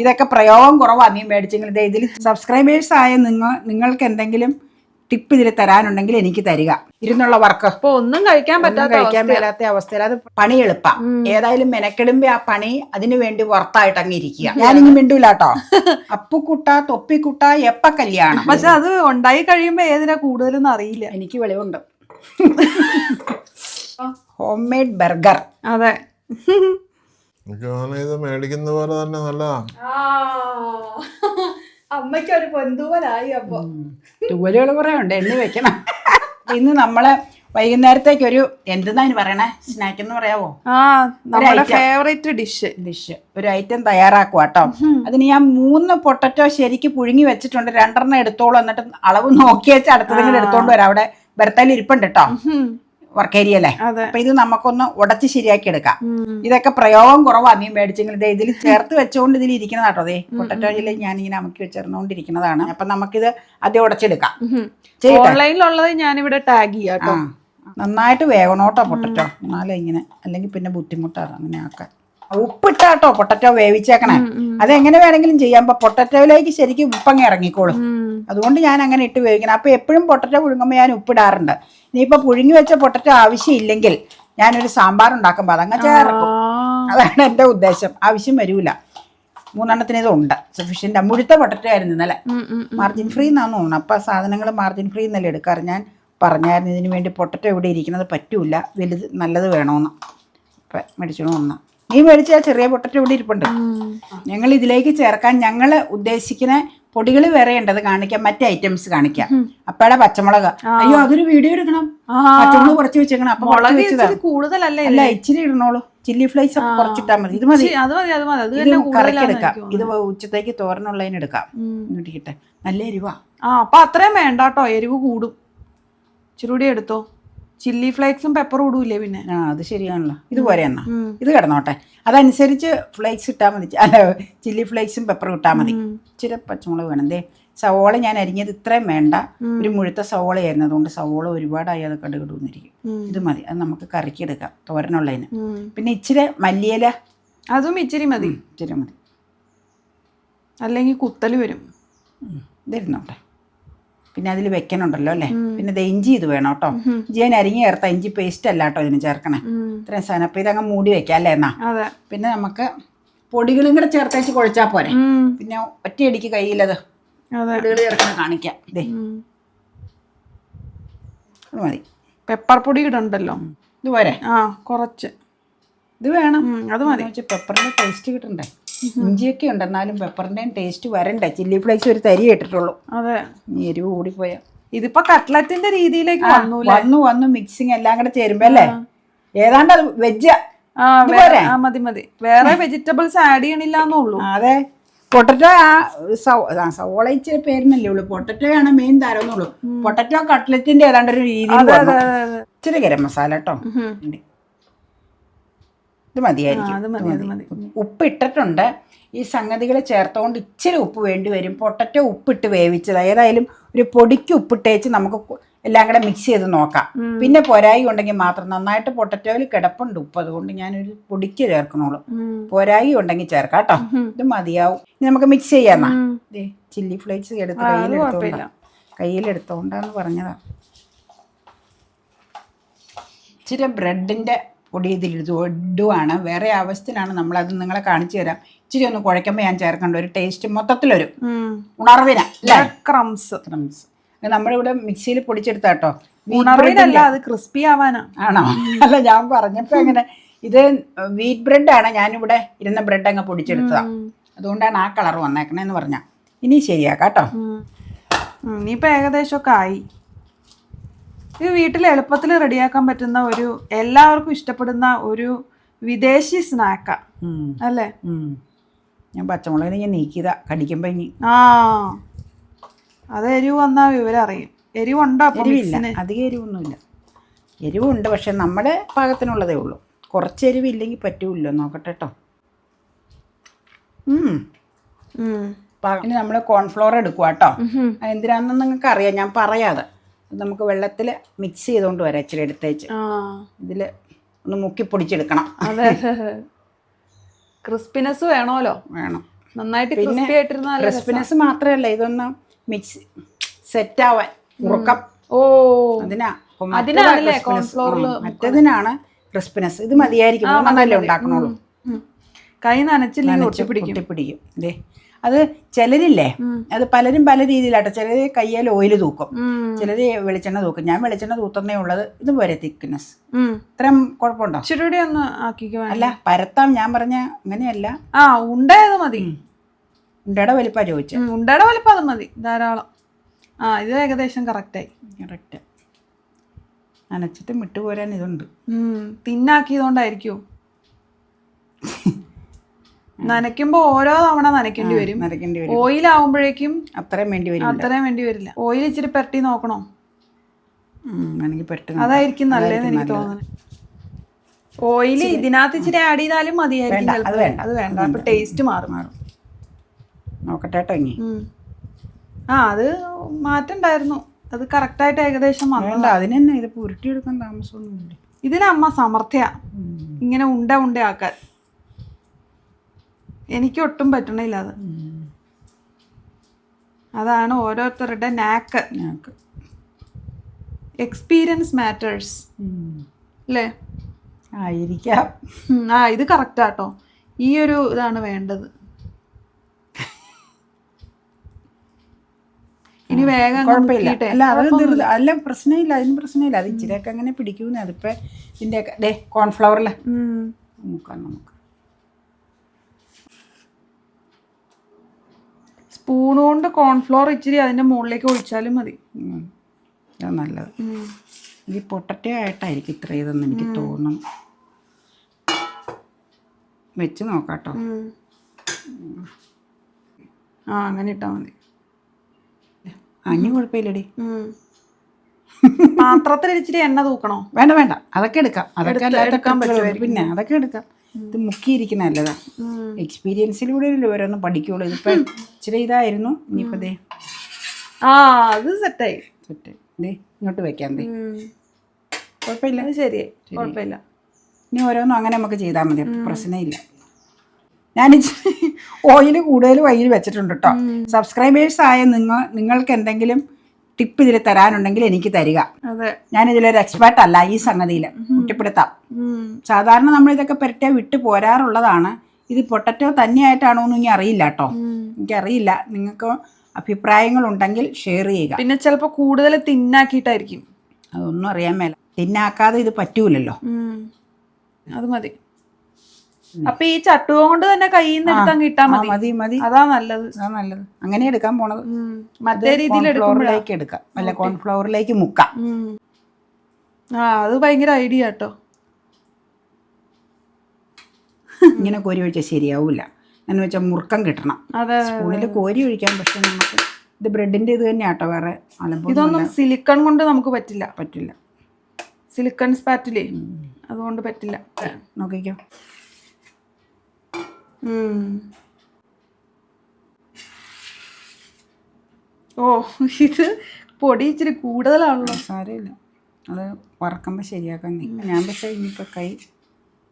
ഇതൊക്കെ പ്രയോഗം കുറവാണ് നീ മേടിച്ചെങ്കിൽ ഇതിൽ സബ്സ്ക്രൈബേഴ്സ് ആയ നിങ്ങൾ നിങ്ങൾക്ക് എന്തെങ്കിലും ടിപ്പ് ഇതിൽ തരാനുണ്ടെങ്കിൽ എനിക്ക് തരിക. ഇരുന്നുള്ള വർക്ക്. അപ്പൊ ഒന്നും കഴിക്കാൻ പറ്റാത്ത കഴിക്കാൻ. മേലാത്ത അവസ്ഥയിൽ അത് പണി എളുപ്പം. ഏതായാലും മെനക്കെടുമ്പോ ആ പണി അതിനു വേണ്ടി വർത്തായിട്ട് അങ്ങ് ഇരിക്കുക മിണ്ടൂലാട്ടോ മിണ്ടൂല കേട്ടോ അപ്പുക്കുട്ട തൊപ്പിക്കുട്ട എപ്പ കല്യാണം? പക്ഷെ അത് ഉണ്ടായി കഴിയുമ്പോ ഏതിനാ കൂടുതലെന്ന് അറിയില്ല. എനിക്ക് വെളിവുണ്ട്. Home made burger. അതെ. എനിക്ക് തോന്നുന്നു ഇത് മേടിക്കുന്ന പോലെ തന്നെ നല്ലതാണ് അമ്മയ്ക്ക് ഒരു ബന്ധുവനായി അപ്പൊ. തൂവലുകൾ കുറെ ഉണ്ട്. എണ്ണി വെക്കണം. ഇന്ന് നമ്മൾ വൈകുന്നേരത്തേക്ക് ഒരു എന്തെന്നാ ഇനി പറയണേ? സ്നാക്ക് എന്ന് പറയാവോ? ആ നമ്മുടെ. ഫേവറേറ്റ് ഡിഷ് ഡിഷ് ഒരു ഐറ്റം തയ്യാറാക്കുക കേട്ടോ അതിന് ഞാൻ മൂന്ന് പൊട്ടറ്റോ ശരിക്ക് പുഴുങ്ങി വെച്ചിട്ടുണ്ട്. രണ്ടെണ്ണം എടുത്തോളൂ. എന്നിട്ട് അളവ് നോക്കി വെച്ച് അടുത്തതെങ്കിലും എടുത്തോണ്ട് വരാം. അവിടെ ബർത്തയിൽ ഇരിപ്പുണ്ട് കേട്ടോ വർക്കേരിയല്ലേ അല്ലേ? അപ്പൊ ഇത് നമുക്കൊന്ന് ഉടച്ച് ശരിയാക്കി എടുക്കാം. ഇതൊക്കെ പ്രയോഗം കുറവാ നീ മേടിച്ചെങ്കിൽ. ദേ ഇതിൽ ചേർത്ത് വെച്ചുകൊണ്ട് ഇതിൽ ഇരിക്കുന്നതാട്ടോ ദേ പൊട്ടറ്റോയിൽ ഞാൻ ഇങ്ങനെ അമക്കി വെച്ചിരുന്നോണ്ടിരിക്കുന്നതാണ് അപ്പൊ നമുക്കിത് ആദ്യം ഉടച്ചെടുക്കാം. ഓൺലൈനിലുള്ളത് ഞാനിവിടെ ടാഗ് ചെയ്യാം നന്നായിട്ട് വേഗണോട്ടോ പൊട്ടറ്റോ. എന്നാലും ഇങ്ങനെ അല്ലെങ്കിൽ പിന്നെ ബുദ്ധിമുട്ടാണ്. അങ്ങനെ ആക്കാൻ ഉപ്പിട്ടാട്ടോ പൊട്ടറ്റോ വേവിച്ചേക്കണേ. എങ്ങനെ വേണമെങ്കിലും ചെയ്യാം. അപ്പൊ പൊട്ടറ്റോയിലേക്ക് ശരിക്കും ഉപ്പങ്ങ ഇറങ്ങിക്കോളും. അതുകൊണ്ട് ഞാൻ അങ്ങനെ ഇട്ട് വേവിക്കണം. അപ്പൊ എപ്പോഴും പൊട്ടറ്റോ പുഴുങ്ങുമ്പോൾ ഞാൻ ഉപ്പിടാറുണ്ട്. ഇനിയിപ്പോ പുഴുങ്ങി വെച്ച പൊട്ടറ്റോ ആവശ്യമില്ലെങ്കിൽ ഞാനൊരു സാമ്പാർ ഉണ്ടാക്കുമ്പോൾ അതങ്ങ് ചേർക്കും. അതാണ് എന്റെ ഉദ്ദേശം. ആവശ്യം വരൂല. മൂന്നെണ്ണത്തിന് ഇതുണ്ട് സഫീഷ്യന്റ് മുഴുത്ത പൊട്ടറ്റോ ആയിരുന്നു ഇന്നലെ. മാർജിൻ ഫ്രീ എന്നാണ് തോന്നുന്നു അപ്പൊ സാധനങ്ങൾ മാർജിൻ ഫ്രീ എന്നല്ലേ എടുക്കാറ്? ഞാൻ പറഞ്ഞായിരുന്നു ഇതിനു വേണ്ടി പൊട്ടറ്റോ ഇവിടെ ഇരിക്കുന്നത് പറ്റൂല. വലുത് നല്ലത് വേണമെന്ന് അപ്പം മേടിച്ചോണ്ട് വന്ന നീ മേടിച്ച ചെറിയ പൊട്ടറ്റ ഇവിടെ ഇരിപ്പുണ്ട്. ഞങ്ങൾ ഇതിലേക്ക് ചേർക്കാൻ ഞങ്ങൾ ഉദ്ദേശിക്കുന്ന പൊടികൾ വേറെ ഉണ്ട്. അത് കാണിക്കാം. മറ്റേ ഐറ്റംസ് കാണിക്കാം. അപ്പഴ പച്ചമുളക്. അയ്യോ അതൊരു വീഡിയോ എടുക്കണം. പച്ചമുളക് കുറച്ച് വെച്ചേക്കണം. അപ്പൊ മുളക് കൂടുതലല്ലേ? അല്ല ഇച്ചിരി ഇടണോളൂ. ചില്ലി ഫ്ലൈസ് ഒക്കെ കുറച്ചിട്ടാ മതി. ഇത് മതി. ഇത് തന്നെ കറിക്ക് കൂടുതലാന്ന് എടുക്കാം. എനിക്ക് ഇത് ഉച്ചത്തേക്ക് തോരനുള്ളതിന് എടുക്കാം. നല്ല എരിവാ. ആ അപ്പൊ അത്രയും വേണ്ട കേട്ടോ എരിവ് കൂടും. ഇച്ചിരി കൂടി എടുത്തോ. ചില്ലി ഫ്ലേക്സും പെപ്പറും ഇടൂലേ പിന്നെ? ആ അത് ശരിയാണല്ലോ. ഇതുപോലെ എന്നാ. ഇത് കിടന്നോട്ടെ. അതനുസരിച്ച് ഫ്ലേക്സ് ഇട്ടാൽ മതി. അല്ല ചില്ലി ഫ്ലേക്സും പെപ്പറും ഇട്ടാൽ മതി. ഇച്ചിരി പച്ചമുളക് വേണം. ദേ സവോള ഞാൻ അരിഞ്ഞത് ഇത്രയും വേണ്ട. ഒരു മുഴുത്ത സവോളയായിരുന്നു. അതുകൊണ്ട് സവോള ഒരുപാടായി അത് കടുകിടുന്നിരിക്കും. ഇത് മതി. അത് നമുക്ക് കറിക്ക് എടുക്കാം തോരനുള്ളതിന് പിന്നെ ഇച്ചിരി മല്ലിയില. അതും ഇച്ചിരി മതി. ഇച്ചിരി മതി. അല്ലെങ്കിൽ കുത്തൽ വരും. ഇതിരുന്നോട്ടെ പിന്നെ അതിൽ വെക്കണുണ്ടല്ലോ അല്ലേ? പിന്നെ ഇത് ഇഞ്ചി ഇത് വേണം കേട്ടോ. ഇഞ്ചി ഞാൻ അരിഞ്ഞ് ചേർത്ത ഇഞ്ചി പേസ്റ്റ് അല്ല കേട്ടോ ഇതിന് ചേർക്കണേ. ഇത്രയും സാധനം. അപ്പൊ ഇതങ്ങ് മൂടി വെക്കാം അല്ലേ എന്നാ? പിന്നെ നമുക്ക് പൊടികളും കൂടെ ചേർത്തേച്ച് കുഴച്ചാൽ പോരെ. പിന്നെ ഒറ്റയടിക്ക് കയ്യിലത് പൊടികൾ ചേർക്കണ കാണിക്കാം. ഇത് മതി. പെപ്പർ പൊടി ഇടണ്ടല്ലോ. ഇത് പോരെ. ആ കുറച്ച്. ഇത് വേണം. അത് മതി. പെപ്പറിന്റെ ടേസ്റ്റ് കിട്ടണ്ടേ? ഇഞ്ചിയൊക്കെ ഉണ്ട് എന്നാലും പെപ്പറിന്റെയും ടേസ്റ്റ് വരണ്ട? ചില്ലി ഫ്ലേക്സ് ഒരു തരി ഇട്ടിട്ടുള്ളൂ അതെ. എരിവ് കൂടിപ്പോയാ. ഇതിപ്പോ കട്ട്ലറ്റിന്റെ രീതിയിലേക്ക് വന്നു വന്നു വന്നു മിക്സിങ് എല്ലാം കൂടെ ചേരുമ്പോ അല്ലേ? ഏതാണ്ട് അത് വെജ് മതി മതി. വേറെ വെജിറ്റബിൾസ് ആഡ് ചെയ്യണില്ല എന്നുള്ളൂ അതെ. പൊട്ടറ്റോ ആ സവ- ആ, സവോള ഇച്ചിരി പേരിനല്ലേ ഉള്ളൂ. പൊട്ടറ്റോ ആണ് മെയിൻ താരമെന്നുള്ളൂ പൊട്ടറ്റോ കട്ട്ലറ്റിന്റെ ഏതാണ്ട് ഒരു രീതി ഇച്ചിരി ഗരം മസാല കേട്ടോ. ഇത് മതിയായിരിക്കും. ഉപ്പ് ഇട്ടിട്ടുണ്ട് ഈ സംഗതികൾ ചേർത്തുകൊണ്ട് ഇച്ചിരി ഉപ്പ് വേണ്ടി വരും. പൊട്ടറ്റോ ഉപ്പിട്ട് വേവിച്ചത്. ഏതായാലും ഒരു പൊടിക്ക് ഉപ്പിട്ടേച്ച് നമുക്ക് എല്ലാം കൂടെ മിക്സ് ചെയ്ത് നോക്കാം. പിന്നെ പോരായി ഉണ്ടെങ്കിൽ മാത്രം നന്നായിട്ട് പൊട്ടറ്റോയിൽ കിടപ്പുണ്ട് ഉപ്പ്. അതുകൊണ്ട് ഞാനൊരു പൊടിക്ക് ചേർക്കണോളൂ ഉം. പോരായി ഉണ്ടെങ്കിൽ ചേർക്കാം കേട്ടോ. ഇത് മതിയാവും. ഇനി നമുക്ക് മിക്സ് ചെയ്യാന്നാ ചില്ലി ഫ്ലേക്സ് എടുത്ത് കയ്യിലെടുത്തോണ്ടാ കയ്യിലെടുത്തോണ്ടാന്ന് പറഞ്ഞതാ. ഇച്ചിരി ബ്രെഡിന്റെ പൊടി ഇതിൽ ഇടുവാണ് വേറെ നമ്മൾ നമ്മളത് നിങ്ങളെ കാണിച്ചു തരാം. ഇച്ചിരി ഒന്ന് കുഴയ്ക്കുമ്പോൾ ഞാൻ ചേർക്കേണ്ട. ഒരു ടേസ്റ്റ് മൊത്തത്തിലൊരു. ഉണർവിന ക്രംസ് ക്രംസ് ഇത് നമ്മളിവിടെ മിക്സിയിൽ പൊടിച്ചെടുത്താട്ടോ ഉണർവിനല്ല അത് ക്രിസ്പി ആവാനാ. ആണോ? അല്ല ഞാൻ പറഞ്ഞപ്പോ അങ്ങനെ ഇത് വീറ്റ് ബ്രെഡ് ആണ് ഞാനിവിടെ ഇരുന്ന ബ്രെഡ് അങ്ങ് പൊടിച്ചെടുത്തതാ. അതുകൊണ്ടാണ് ആ കളർ വന്നേക്കണേന്ന് പറഞ്ഞ. ഇനി ശരിയാക്കാം കേട്ടോ. ഉം. ഉം, ഇനിയിപ്പോ ഏകദേശമൊക്കെ ആയി. ഇത് വീട്ടിൽ എളുപ്പത്തിൽ റെഡിയാക്കാൻ പറ്റുന്ന ഒരു എല്ലാവർക്കും ഇഷ്ടപ്പെടുന്ന ഒരു വിദേശി സ്നാക്കാ. അല്ലേ? ഞാൻ പച്ചമുളകിനെ ഞാൻ നീക്കിയതാ. കടിക്കുമ്പോ ഇനി. ആ. അത് എരിവ് വന്നാ വിവരം അറിയും. എരിവുണ്ടോ എരിവില്ല? അധികം എരിവൊന്നുമില്ല. എരിവുണ്ട് പക്ഷെ നമ്മുടെ പാകത്തിനുള്ളതേ ഉള്ളൂ. കുറച്ച് എരിവ് ഇല്ലെങ്കിൽ പറ്റൂല്ലോ. നോക്കട്ടെ കേട്ടോ ഇനി നമ്മൾ കോൺഫ്ലോർ എടുക്കുക കേട്ടോ. എന്തിനാണെന്ന് നിങ്ങൾക്ക് അറിയാം ഞാൻ പറയാതെ. നമുക്ക് വെള്ളത്തിൽ മിക്സ് ചെയ്തുകൊണ്ട് വരാം ഇച്ചിരി എടുത്തേച്ച്. ഇതിൽ ഒന്ന് മുക്കി പൊടിച്ചെടുക്കണം. അതെ ക്രിസ്പിനെസ് വേണമല്ലോ. വേണം. നന്നായിട്ട് ക്രിസ്പി ആയിട്ടിരുന്ന. ക്രിസ്പിനെസ് മാത്രമല്ല ഇതൊന്ന് മിക്സ് സെറ്റ് ആവാൻ ഉറക്കം. ഓ. അതിനാ അതിനാണല്ലേ കോൺഫ്ലോറിൽ മറ്റേതിനാണ് ക്രിസ്പിനെസ് ഇത് മതിയായിരിക്കും. മൂന്നെണ്ണല്ലേ ഉണ്ടാക്കണുള്ളൂ. കൈ നനച്ചില്ലെങ്കിൽ പിടിക്കും. പിടിക്കും. ദേ അത് ചിലരില്ലേ? അത് പലരും പല രീതിയിലാട്ടോ. ചിലര് കയ്യാൽ ഓയിൽ തൂക്കും. ചിലര് വെളിച്ചെണ്ണ തൂക്കും. ഞാൻ വെളിച്ചെണ്ണ തൂത്തുന്നേ ഉള്ളത് ഇത് വരെ തിക്നെസ്. ഇത്രയും കുഴപ്പമുണ്ടോ? ഇച്ചിരി ഒന്ന് ആക്കിക്കോ അല്ല പരത്താം ഞാൻ പറഞ്ഞ അങ്ങനെയല്ല. ആ ഉണ്ടായത് മതി. ഉണ്ടയുടെ വലിപ്പ ചോദിച്ചു. ഉണ്ടട ഉണ്ടയുടെ വലിപ്പം അത് മതി ധാരാളം. ആ ഇത് ഏകദേശം കറക്റ്റായി കറക്റ്റ് നനച്ചിട്ട് വിട്ടുപോരാൻ ഇതുണ്ട്. തിന്നാക്കിയതുകൊണ്ടായിരിക്കും? നനയ്ക്കുമ്പോ ഓരോ തവണ നനയ്ക്കേണ്ടി വരും. നനയ്ക്കേണ്ടി വരും. ഓയിൽ ആവുമ്പോഴേക്കും അത്രയും വേണ്ടി വരും അത്രയും വേണ്ടി വരില്ല. ഓയിൽ ഇച്ചിരി പെരട്ടി നോക്കണോ? അതായിരിക്കും നല്ലതെന്ന് എനിക്ക് തോന്നുന്നത്. ഓയിൽ ഇതിനകത്ത് ഇച്ചിരി ആഡ് ചെയ്താലും മതിയായിരിക്കും അത് വേണ്ട. അത് വേണ്ട അപ്പൊ ടേസ്റ്റ് മാറും. മാറും. നോക്കട്ടെ കേട്ടോ ഇനി. ആ അത് മാറ്റണ്ടായിരുന്നു അത് കറക്റ്റായിട്ട് ഏകദേശം മാറ്റണ്ട വേണ്ട അതിന് തന്നെ ഇത് പുരുട്ടിയെടുക്കാൻ താമസമൊന്നുമില്ല. ഇതിനമ്മ സമർത്ഥ്യ. ഇങ്ങനെ ഉണ്ട ഉണ്ട ആക്കാൻ എനിക്ക് ഒട്ടും പറ്റണില്ല അത്. അതാണ് ഓരോരുത്തരുടെ നാക്ക് എക്സ്പീരിയൻസ് മാറ്റേഴ്സ് അല്ലേ ആയിരിക്കാം. ആ ഇത് കറക്റ്റാട്ടോ ഈ ഒരു ഇതാണ് വേണ്ടത്. ഇനി വേഗം കുഴപ്പമില്ല. അല്ല അത് അല്ല പ്രശ്നമില്ല അതിന് പ്രശ്നമില്ല. അത് ഇച്ചിരിയൊക്കെ അങ്ങനെ പിടിക്കൂന്ന്. അതിപ്പോ ഇതിന്റെ ഡേ കോൺഫ്ലവറിൽ. നോക്കാം നമുക്ക്. സ്പൂൺ കൊണ്ട് കോൺഫ്ലോർ ഇച്ചിരി അതിന്റെ മുകളിലേക്ക് ഒഴിച്ചാലും മതി. അത് നല്ലത്. ഈ പൊട്ടറ്റോ ആയിട്ടായിരിക്കും ഇത്ര ഇതെന്ന് എനിക്ക് തോന്നും. വെച്ച് നോക്കാട്ടോ. ആ അങ്ങനെ ഇട്ടാ മതി. അഞ്ഞു കുഴപ്പമില്ലടി. പാത്രത്തിൽ ഇച്ചിരി എണ്ണ തൂക്കണോ? വേണ്ട വേണ്ട. അതൊക്കെ എടുക്കാം. അതൊക്കെ എടുക്കാൻ പിന്നെ അതൊക്കെ എടുക്കാം. ഇത് മുക്കിയിരിക്കുന്ന നല്ലതാ. എക്സ്പീരിയൻസിലൂടെ ഓരോന്നും പഠിക്കുള്ളൂ. ഇതിപ്പോ ഇച്ചിരി ഇതായിരുന്നു. ഇനിയിപ്പോ ദേ. ആ അത് സെറ്റായി സെറ്റ് ദേ ഇങ്ങോട്ട് വെക്കാം ദേ. കുഴപ്പമില്ല. ശരി. കുഴപ്പമില്ല. ഇനി ഓരോന്നും അങ്ങനെ നമുക്ക് ചെയ്താൽ മതി. പ്രശ്നമില്ല. ഞാൻ ഓയിൽ കൂടുതൽ വൈകിൽ വെച്ചിട്ടുണ്ട് കേട്ടോ സബ്സ്ക്രൈബേഴ്സ് ആയ നിങ്ങൾ നിങ്ങൾക്ക് എന്തെങ്കിലും ടിപ്പ് ഇതിൽ തരാനുണ്ടെങ്കിൽ എനിക്ക് തരിക. ഞാൻ ഇതിലൊരു എക്സ്പേർട്ട് അല്ല ഈ സംഗതിയിൽ കുട്ടിപ്പിടുത്താം സാധാരണ നമ്മൾ ഇതൊക്കെ പെരട്ടിയാൽ വിട്ട് പോരാറുള്ളതാണ്. ഇത് പൊട്ടറ്റോ തന്നെയായിട്ടാണോ എന്ന് ഇനി അറിയില്ല കേട്ടോ. എനിക്കറിയില്ല. നിങ്ങൾക്ക് അഭിപ്രായങ്ങൾ ഉണ്ടെങ്കിൽ ഷെയർ ചെയ്യുക. പിന്നെ ചിലപ്പോൾ കൂടുതൽ തിന്നാക്കിയിട്ടായിരിക്കും. അതൊന്നും അറിയാൻ മേല. തിന്നാക്കാതെ ഇത് പറ്റൂലല്ലോ. അത് മതി. അപ്പൊ ഈ ചട്ടുകം കൊണ്ട് തന്നെ കയ്യിൽ നിന്ന് എടുക്കാൻ കിട്ടാൻ മതി. മതി അതാ നല്ലത്. അതാ നല്ലത്. അങ്ങനെ എടുക്കാൻ പോണത്. മറ്റേ രീതിയിൽ കോൺഫ്ലവറിലേക്ക് എടുക്കാം. അല്ല കോൺഫ്ലവറിലേക്ക് മുക്കാം. ആ അത് ഭയങ്കര ഐഡിയ കേട്ടോ. ഇങ്ങനെ കോരി ഒഴിച്ചാൽ ശരിയാവില്ല എന്ന് വെച്ചാൽ മുറുക്കം കിട്ടണം. അതെ സ്പൂണിൽ കോരി ഒഴിക്കാൻ പക്ഷെ നമുക്ക് ഇത് ബ്രെഡിന്റെ ഇത് തന്നെയാട്ടോ വേറെ അലമ്പൊന്നും ഇതൊന്നും സിലിക്കൺ കൊണ്ട് നമുക്ക് പറ്റില്ല. പറ്റില്ല. സിലിക്കൺ സ്പാറ്റിലേ അതുകൊണ്ട് പറ്റില്ല. നോക്കിക്കോ. ഓ ഇത് പൊടി ഇച്ചിരി കൂടുതലാണല്ലോ. സാരമില്ല. അത് വറക്കുമ്പോൾ ശരിയാക്കാൻ ഞാൻ പക്ഷേ ഇനിയിപ്പോൾ കൈ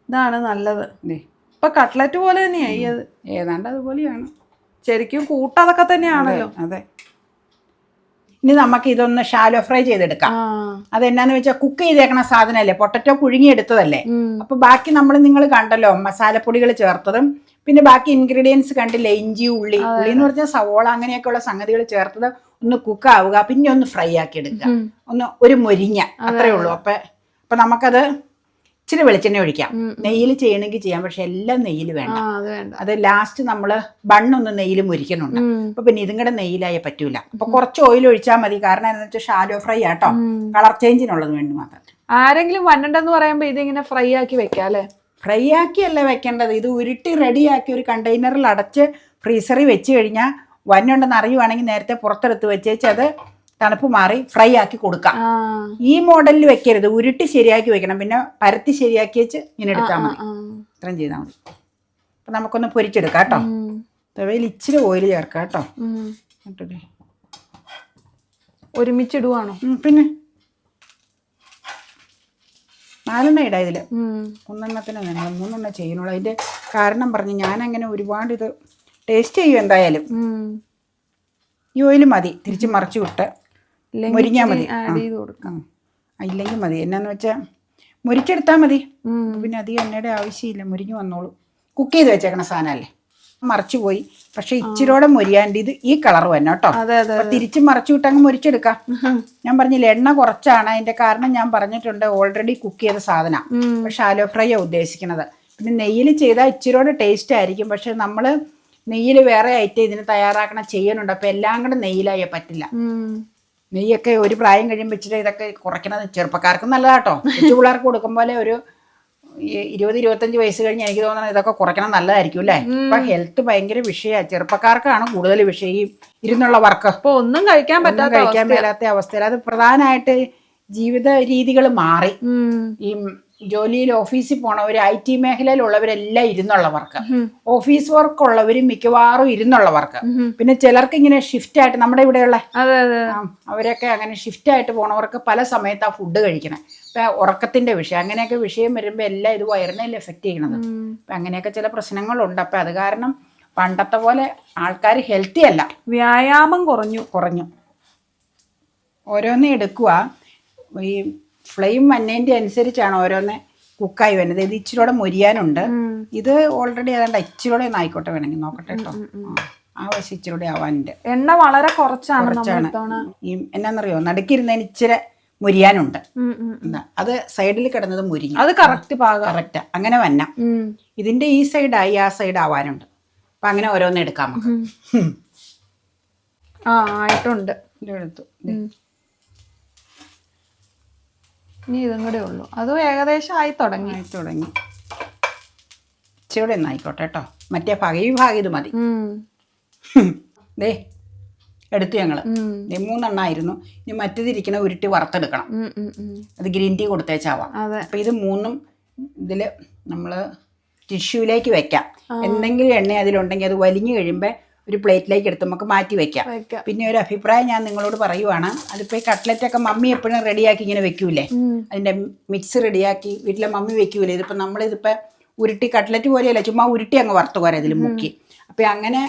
ഇതാണ് നല്ലത്. ഇപ്പൊ കട്ട്ലറ്റ് പോലെ തന്നെയായി അത്. ഏതാണ്ട് അതുപോലെയാണ്. ശരിക്കും കൂട്ടതൊക്കെ തന്നെയാണല്ലോ. അതെ ഇനി നമുക്ക് ഇതൊന്ന് ഷാലോ ഫ്രൈ ചെയ്തെടുക്കാം. അതെന്നാന്ന് വെച്ചാൽ കുക്ക് ചെയ്തേക്കണ സാധനമല്ലേ പൊട്ടറ്റോ പുഴുങ്ങിയെടുത്തതല്ലേ ഉം. അപ്പൊ ബാക്കി നമ്മൾ നിങ്ങൾ കണ്ടല്ലോ മസാലപ്പൊടികൾ ചേർത്തതും പിന്നെ ബാക്കി ഇൻഗ്രീഡിയൻസ് കണ്ടില്ലേ? ഇഞ്ചി ഉള്ളി. ഉള്ളി എന്ന് പറഞ്ഞാൽ സവോള അങ്ങനെയൊക്കെയുള്ള സംഗതികൾ ചേർത്തത് ഒന്ന് കുക്ക് ആവുക പിന്നെ ഒന്ന് ഫ്രൈ ആക്കി എടുക്കുക. ഒന്ന് ഒരു മൊരിഞ്ഞ അത്രേ ഉള്ളൂ. അപ്പൊ അപ്പൊ നമുക്കത് ഇച്ചിരി വെളിച്ചെണ്ണ ഒഴിക്കാം. നെയ്യിൽ ചെയ്യണമെങ്കിൽ ചെയ്യാം പക്ഷെ എല്ലാം നെയ്യിൽ വേണ്ട. അത് ലാസ്റ്റ് നമ്മൾ ബണ്ണൊന്ന് നെയ്യിൽ മുരിക്കുന്നുണ്ട് ഉം. അപ്പൊ പിന്നെ ഇതും കൂടെ നെയ്യിലായ പറ്റൂല. അപ്പൊ കുറച്ച് ഓയിൽ ഒഴിച്ചാൽ മതി. കാരണം എന്താണെന്ന് വെച്ചാൽ ഷാലോ ഫ്രൈ ആട്ടോ. കളർ ചേഞ്ചിനുള്ളത് വേണ്ടി മാത്രം. ആരെങ്കിലും വന്നിട്ടെന്ന് പറയുമ്പോൾ ഇതിങ്ങനെ ഫ്രൈ ആക്കി വെക്കാം അല്ലേ? ഫ്രൈ ആക്കിയല്ല വെക്കേണ്ടത്? ഇത് ഉരുട്ടി റെഡിയാക്കി ഒരു കണ്ടെയ്നറിൽ അടച്ച് ഫ്രീസറിൽ വെച്ച് കഴിഞ്ഞാൽ വന്നുണ്ടെന്ന് അറിയുവാണെങ്കിൽ നേരത്തെ പുറത്തെടുത്ത് വെച്ചേച്ച് അത് തണുപ്പ് മാറി ഫ്രൈ ആക്കി കൊടുക്കാം ഈ മോഡലിൽ വെക്കരുത്. ഉരുട്ടി ശരിയാക്കി വെക്കണം. പിന്നെ പരത്തി ശരിയാക്കി വെച്ച് ഇങ്ങനെ എടുത്താൽ മതി. ഇത്രയും ചെയ്താൽ മതി. അപ്പം നമുക്കൊന്ന് പൊരിച്ചെടുക്കാം കേട്ടോ. തവയിൽ ഇച്ചിരി ഓയിൽ ചേർക്കാം കേട്ടോ. ഒരുമിച്ചിടുവാണോ? പിന്നെ നാലെണ്ണ ഇടാം ഇതിൽ. മൂന്നെണ്ണത്തിന് ഞങ്ങൾ മൂന്നെണ്ണം ചെയ്യണുള്ളൂ അതിന്റെ കാരണം പറഞ്ഞ് ഞാനങ്ങനെ ഒരുപാട് ഇത് ടേസ്റ്റ് ചെയ്യും എന്തായാലും. ഈ ഓയിൽ മതി. തിരിച്ച് മറിച്ച് വിട്ട്. മുരിഞ്ഞാൽ മതി. ഇല്ലെങ്കിൽ മതി. എന്നാന്ന് വെച്ചാൽ മുരിച്ചെടുത്താൽ മതി. പിന്നെ അധികം എണ്ണയുടെ ആവശ്യമില്ല. മുരിഞ്ഞു വന്നോളൂ. കുക്ക് ചെയ്ത് വെച്ചേക്കണ സാധനമല്ലേ? മറിച്ചു പോയി. പക്ഷെ ഇച്ചിരോടെ മുരിയാണ്ട് ഇത് ഈ കളർ തന്നെ കേട്ടോ. അപ്പൊ തിരിച്ച് മറിച്ചു വിട്ട് അങ്ങ് മുരിച്ചെടുക്കാം ഞാൻ പറഞ്ഞില്ല എണ്ണ കുറച്ചാണ്. അതിന്റെ കാരണം ഞാൻ പറഞ്ഞിട്ടുണ്ട് ഓൾറെഡി കുക്ക് ചെയ്ത സാധനം. പക്ഷെ ഷാലോ ഫ്രൈ ഉദ്ദേശിക്കുന്നത് പിന്നെ നെയ്യിൽ ചെയ്താൽ ഇച്ചിരോടെ ടേസ്റ്റ് ആയിരിക്കും. പക്ഷെ നമ്മൾ നെയ്യിൽ വേറെ ഐറ്റം ഇതിന് തയ്യാറാക്കണം ചെയ്യാനുണ്ട് അപ്പൊ എല്ലാം കൂടെ നെയ്യിലായ പറ്റില്ല. നെയ്യൊക്കെ ഒരു പ്രായം കഴിയുമ്പോൾ ഇച്ചിരി ഇതൊക്കെ കുറയ്ക്കണത് ചെറുപ്പക്കാർക്കും നല്ലതാട്ടോ. കൊച്ചു പിള്ളേർക്ക് കൊടുക്കും പോലെ ഒരു ഇരുപത് ഇരുപത്തഞ്ച് വയസ്സ് കഴിഞ്ഞ് എനിക്ക് തോന്നുന്നത് ഇതൊക്കെ കുറയ്ക്കണം നല്ലതായിരിക്കും അല്ലേ? ഇപ്പൊ ഹെൽത്ത് ഭയങ്കര വിഷയമാണ് ചെറുപ്പക്കാർക്കാണ് കൂടുതൽ വിഷയം ഈ ഇരുന്നുള്ള വർക്ക്. അപ്പൊ ഒന്നും കഴിക്കാൻ പറ്റാത്ത കഴിക്കാൻ മേലാത്ത അവസ്ഥയിൽ. അത് പ്രധാനമായിട്ട് ജീവിത രീതികൾ മാറി. ഈ ജോലിയിൽ ഓഫീസിൽ പോണവർ ഐ ടി മേഖലയിലുള്ളവരെല്ലാം ഇരുന്നുള്ളവർക്ക്. ഓഫീസ് വർക്ക് ഉള്ളവരും മിക്കവാറും ഇരുന്നുള്ളവർക്ക്. പിന്നെ ചിലർക്ക് ഇങ്ങനെ ഷിഫ്റ്റ് ആയിട്ട് നമ്മുടെ ഇവിടെയുള്ള അവരൊക്കെ അങ്ങനെ ഷിഫ്റ്റ് ആയിട്ട് പോണവർക്ക് പല സമയത്താ ഫുഡ് കഴിക്കണേ. ഇപ്പം ഉറക്കത്തിന്റെ വിഷയം അങ്ങനെയൊക്കെ വിഷയം വരുമ്പോൾ എല്ലാം ഇത് വയറിനെ എഫക്റ്റ് ചെയ്യണത്. അപ്പം അങ്ങനെയൊക്കെ ചില പ്രശ്നങ്ങളുണ്ട്. അപ്പം അത് കാരണം പണ്ടത്തെ പോലെ ആൾക്കാർ ഹെൽത്തി അല്ല. വ്യായാമം കുറഞ്ഞു. കുറഞ്ഞു. ഓരോന്നേ എടുക്കുക ഈ ഫ്ലെയിം വന്നതിന്റെ അനുസരിച്ചാണ് ഓരോന്ന് കുക്കായി വരുന്നത്. ഇത് ഇച്ചിരൂടെ മുരിയാനുണ്ട്. ഇത് ഓൾറെഡി ഏതാണ്ട് ഇച്ചിരൂടെ ഒന്ന് ആയിക്കോട്ടെ വേണമെങ്കിൽ നോക്കട്ടെ കേട്ടോ ആ, വശം ഇച്ചിരൂടെ ആവാനുണ്ട്. എണ്ണ വളരെ കുറച്ചാണ് കുറച്ചാണ്. ഈ എന്നാന്നറിയോ? നടുക്കിരുന്നതിന് ഇച്ചിരി മുരിയാനുണ്ട്. അത് സൈഡിൽ കിടന്നത് മുരിഞ്ഞു അത് കറക്റ്റ് പാകം. കറക്റ്റ്. അങ്ങനെ വന്ന. ഇതിന്റെ ഈ സൈഡായി ആ സൈഡ് ആവാനുണ്ട് അപ്പൊ അങ്ങനെ ഓരോന്ന് എടുക്കാം നമുക്ക്. ആ ആയിട്ടുണ്ട്. എടുത്തു. ഇനി ഇതും കൂടെ ഉള്ളൂ. അതും ഏകദേശം ആയി തുടങ്ങി. ആയി തുടങ്ങി. ഇച്ചിരി ആയിക്കോട്ടെ കേട്ടോ. മറ്റേ ഭാഗം ഈ ഭാഗം ഇത് മതി. ദേ എടുത്തു ഞങ്ങൾ മൂന്നെണ്ണായിരുന്നു ഇനി മറ്റേതിരിക്കണ ഉരുട്ടി വറുത്തെടുക്കണം. അത് ഗ്രീൻ ടീ കൊടുത്തേച്ചാവാം. അപ്പൊ ഇത് മൂന്നും ഇതിൽ നമ്മൾ ടിഷ്യൂലേക്ക് വെക്കാം. എന്തെങ്കിലും എണ്ണ അതിലുണ്ടെങ്കിൽ അത് വലിഞ്ഞു കഴിയുമ്പോൾ ഒരു പ്ലേറ്റിലേക്ക് എടുത്ത് നമുക്ക് മാറ്റി വെക്കാം. പിന്നെ ഒരു അഭിപ്രായം ഞാൻ നിങ്ങളോട് പറയുവാണ്. അതിപ്പോ കട്ട്ലറ്റ് ഒക്കെ മമ്മി എപ്പോഴും റെഡിയാക്കി ഇങ്ങനെ വെക്കൂലേ? അതിന്റെ അതിന്റെ മിക്സ് റെഡിയാക്കി വീട്ടിലെ മമ്മി വെക്കൂലേ? ഇതിപ്പോൾ നമ്മളിതിപ്പോൾ ഉരുട്ടി കട്ട്ലറ്റ് പോലെയല്ല ചുമ്മാ ഉരുട്ടി അങ്ങ് വറുത്തു പോരാ ഇതിൽ മുക്കി. അപ്പോൾ അങ്ങനെ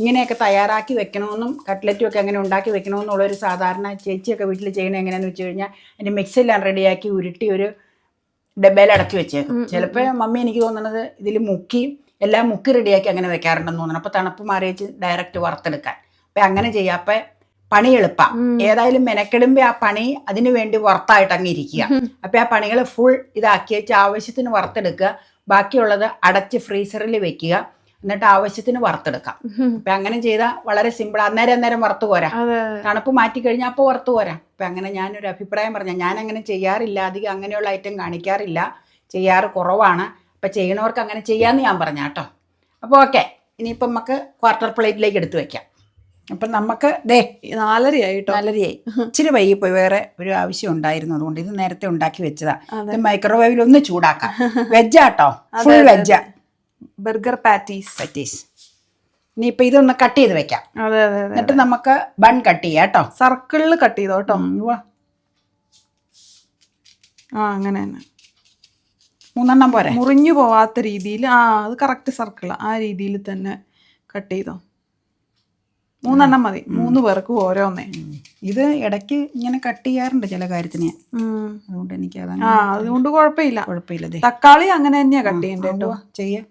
ഇങ്ങനെയൊക്കെ തയ്യാറാക്കി വെക്കണമെന്നും കട്ട്ലറ്റും ഒക്കെ അങ്ങനെ ഉണ്ടാക്കി വെക്കണമെന്നുള്ള ഒരു സാധാരണ ചേച്ചിയൊക്കെ വീട്ടിൽ ചെയ്യണത് എങ്ങനെയാണെന്ന് വെച്ച് കഴിഞ്ഞാൽ അതിന്റെ മിക്സെല്ലാം റെഡിയാക്കി ഉരുട്ടി ഒരു ഡബയിൽ അടച്ചു വെച്ചേക്കും ചിലപ്പോൾ മമ്മി എനിക്ക് തോന്നുന്നത് ഇതിൽ മുക്കി എല്ലാം മുക്കി റെഡിയാക്കി അങ്ങനെ വെക്കാറുണ്ടെന്ന് തോന്നുന്നു. അപ്പോൾ തണുപ്പ് മാറി വെച്ച് ഡയറക്റ്റ് വറുത്തെടുക്കാൻ. അപ്പം അങ്ങനെ ചെയ്യാം. അപ്പം പണി എളുപ്പം. ഏതായാലും മെനക്കെടുമ്പോൾ ആ പണി അതിനു വേണ്ടി വറുത്തായിട്ട് അങ്ങ് ഇരിക്കുക. അപ്പം ആ പണികൾ ഫുൾ ഇതാക്കി വെച്ച് ആവശ്യത്തിന് വറുത്തെടുക്കുക. ബാക്കിയുള്ളത് അടച്ച് ഫ്രീസറിൽ വെക്കുക. എന്നിട്ട് ആവശ്യത്തിന് വറുത്തെടുക്കാം. അപ്പൊ അങ്ങനെ ചെയ്താൽ വളരെ സിമ്പിൾ അന്നേരം അന്നേരം വറുത്തു പോരാ. തണുപ്പ് മാറ്റി കഴിഞ്ഞാൽ അപ്പോൾ വറുത്തു പോരാ. അപ്പൊ അങ്ങനെ ഞാനൊരു അഭിപ്രായം പറഞ്ഞ. ഞാൻ അങ്ങനെ ചെയ്യാറില്ല. അധികം അങ്ങനെയുള്ള ഐറ്റം കാണിക്കാറില്ല. ചെയ്യാറ് കുറവാണ്. അപ്പം ചെയ്യണവർക്ക് അങ്ങനെ ചെയ്യാമെന്ന് ഞാൻ പറഞ്ഞ കേട്ടോ. അപ്പോൾ ഓക്കെ ഇനിയിപ്പം നമുക്ക് ക്വാർട്ടർ പ്ലേറ്റിലേക്ക് എടുത്തു വെക്കാം. അപ്പം നമുക്ക് ദേ നാലരയായി കേട്ടോ. വൈകി ഇച്ചിരി വൈകിപ്പോയി വേറെ ഒരു ആവശ്യം ഉണ്ടായിരുന്നു അതുകൊണ്ട് ഇത് നേരത്തെ ഉണ്ടാക്കി വെച്ചതാ. ഇത് മൈക്രോവേവിൽ ഒന്ന് ചൂടാക്കാം. വെജാട്ടോ ഫുൾ വെജാ ബർഗർ പാറ്റീസ് പാറ്റീസ് ഇനിയിപ്പോൾ ഇതൊന്ന് കട്ട് ചെയ്ത് വെക്കാം. അതെ അതെ അതെ എന്നിട്ട് നമുക്ക് ബൺ കട്ട് ചെയ്യാം കേട്ടോ. സർക്കിളിൽ കട്ട്? ചെയ്തോട്ടോ ആ അങ്ങനെ തന്നെ. മൂന്നെണ്ണം പോരെ? മുറിഞ്ഞു പോവാത്ത രീതിയിൽ ആ അത് കറക്റ്റ് സർക്കിൾ ആ രീതിയിൽ തന്നെ കട്ട് ചെയ്തോ. മൂന്നെണ്ണം മതി. മൂന്ന് പേർക്ക് ഓരോന്നേ. ഇത് ഇടയ്ക്ക് ഇങ്ങനെ കട്ട് ചെയ്യാറുണ്ട് ചില കാര്യത്തിന്. ഞാൻ. അതുകൊണ്ട് എനിക്ക് ആ അതുകൊണ്ട് കുഴപ്പമില്ല. കുഴപ്പമില്ല. തക്കാളി അങ്ങനെ തന്നെയാ കട്ട് ചെയ്യണ്ടേ കേട്ടോ. ചെയ്യാം.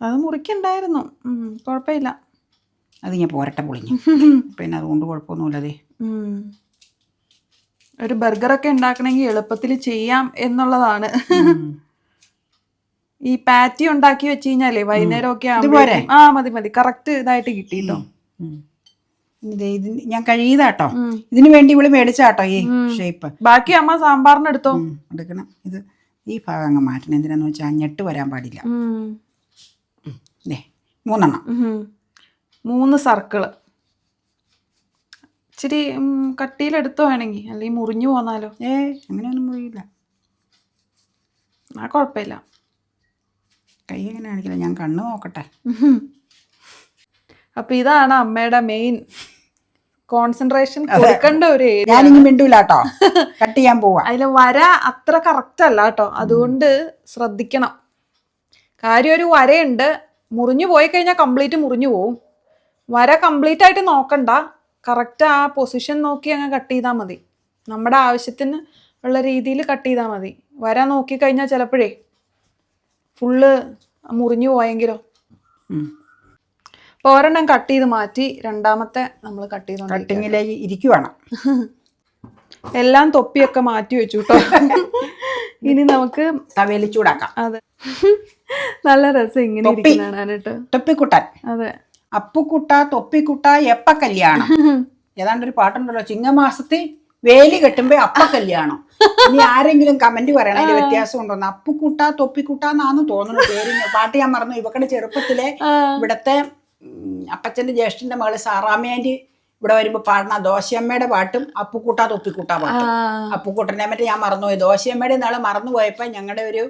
അത് മുറിക്കണ്ടായിരുന്നു. കുഴപ്പമില്ല. അത് ഞാൻ പോരട്ടെ പൊളിഞ്ഞു. പിന്നെ അതുകൊണ്ട് കുഴപ്പമൊന്നുമില്ല ദേ. ഉം. ഒരു ബർഗറൊക്കെ ഉണ്ടാക്കണമെങ്കിൽ എളുപ്പത്തിൽ ചെയ്യാം എന്നുള്ളതാണ്. ഈ പാറ്റി ഉണ്ടാക്കി വെച്ച് കഴിഞ്ഞാലേ വൈകുന്നേരം ഒക്കെ? ആ മതി മതി. കറക്റ്റ് ഇതായിട്ട് കിട്ടിയിട്ടോ. ഞാൻ കഴിയതാട്ടോ ഇതിന് ഇതിനു വേണ്ടി ഇവൾ മേടിച്ചാട്ടോ ഈ ഷേപ്പ് ബാക്കി അമ്മ സാമ്പാറിന് എടുത്തോ? എടുക്കണം. ഇത് ഈ ഭാഗം അങ്ങ് മാറ്റണം. എന്തിനാന്ന് വെച്ചാൽ ഞെട്ട് വരാൻ പാടില്ല. മൂന്നെണ്ണം. മൂന്ന് സർക്കിൾ ഇച്ചിരി കട്ടിയിലെടുത്തോ വേണമെങ്കിൽ. അല്ലെങ്കിൽ മുറിഞ്ഞു പോന്നാലോ. ഏ അങ്ങനെയൊന്നും മുറിയില്ല. ആ കുഴപ്പമില്ല. കൈ എങ്ങനെ കാണിക്കില്ല? ഞാൻ കണ്ണ് നോക്കട്ടെ. അപ്പൊ ഇതാണ് അമ്മയുടെ മെയിൻ കോൺസെൻട്രേഷൻ കൊടുക്കേണ്ട ഒരു ഏരിയ ഞാനിനി മിണ്ടൂല കേട്ടോ. കട്ട് ചെയ്യാൻ പോവാ. അതിൽ വര അത്ര കറക്റ്റ് അല്ല കേട്ടോ. അതുകൊണ്ട് ശ്രദ്ധിക്കണം. കാര്യം ഒരു വരയുണ്ട്. മുറിഞ്ഞു പോയി കഴിഞ്ഞാൽ കംപ്ലീറ്റ് മുറിഞ്ഞു പോവും. വര കംപ്ലീറ്റ് ആയിട്ട് നോക്കണ്ട. കറക്റ്റ് ആ പൊസിഷൻ നോക്കി അങ്ങ് കട്ട് ചെയ്താൽ മതി. നമ്മുടെ ആവശ്യത്തിന് ഉള്ള രീതിയിൽ കട്ട് ചെയ്താൽ മതി. വരാൻ നോക്കി കഴിഞ്ഞാൽ ചിലപ്പോഴേ ഫുള്ള് മുറിഞ്ഞു പോയെങ്കിലോ. അപ്പോൾ ഒരെണ്ണം കട്ട് ചെയ്ത് മാറ്റി രണ്ടാമത്തെ നമ്മൾ കട്ട് ചെയ്ത് കട്ടിങ്ങിലേക്ക് ഇരിക്കുവാണ് എല്ലാം തൊപ്പിയൊക്കെ മാറ്റി വെച്ചു കേട്ടോ ഇനി നമുക്ക് തവേലിച്ചൂടാക്കാം ചൂടാക്കാം. അതെ. നല്ല രസം ഇങ്ങനെ തൊപ്പി. കേട്ടോ. തൊപ്പിക്കുട്ടൻ. അതെ. അപ്പുക്കുട്ട തൊപ്പിക്കുട്ട എപ്പ കല്യാണം. ഏതാണ്ട് ഒരു പാട്ടുണ്ടല്ലോ ചിങ്ങമാസത്തിൽ വേലി കെട്ടുമ്പോ അപ്പ കല്യാണം. ഇനി ആരെങ്കിലും കമന്റ് പറയണ അതിന്റെ വ്യത്യാസം ഉണ്ടോന്ന് അപ്പുക്കുട്ട തൊപ്പിക്കുട്ട എന്നാന്ന് തോന്നുന്നു പേര്. പാട്ട് ഞാൻ മറന്നു ഇവക്കടെ ചെറുപ്പത്തിലെ ഇവിടത്തെ അപ്പച്ചന്റെ ജ്യേഷ്ഠന്റെ മകൾ സാറാമേന്റെ ഇവിടെ വരുമ്പോ പാടുന്ന ദോശയമ്മയുടെ പാട്ടും അപ്പുക്കുട്ട തൊപ്പിക്കുട്ട പാട്ടും. അപ്പുക്കുട്ടനെ മറ്റേ ഞാൻ മറന്നുപോയി ദോശയമ്മയുടെ നാളെ മറന്നുപോയപ്പോ ഞങ്ങളുടെ ഒരു